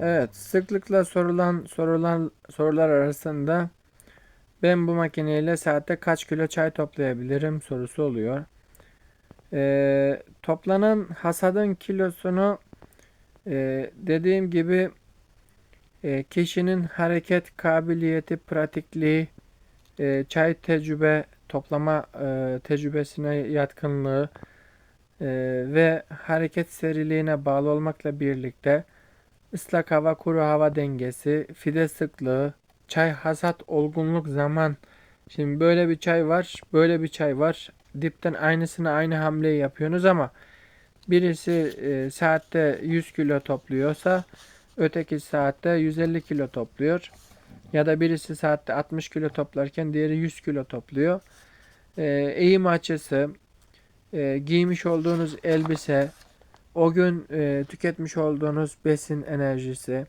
Evet, sıklıkla sorulan sorulan sorular arasında ben bu makineyle saatte kaç kilo çay toplayabilirim sorusu oluyor. Ee, toplanan hasadın kilosunu e, dediğim gibi e, kişinin hareket kabiliyeti, pratikliği, e, çay tecrübe toplama e, tecrübesine yatkınlığı e, ve hareket seriliğine bağlı olmakla birlikte ıslak hava kuru hava dengesi, fide sıklığı, çay hasat olgunluk zaman. Şimdi böyle bir çay var, böyle bir çay var. Dipten aynısını aynı hamleyi yapıyorsunuz ama birisi e, saatte 100 kilo topluyorsa öteki saatte 150 kilo topluyor. Ya da birisi saatte 60 kilo toplarken diğeri 100 kilo topluyor. E, eğim açısı, e, giymiş olduğunuz elbise, o gün e, tüketmiş olduğunuz besin enerjisi,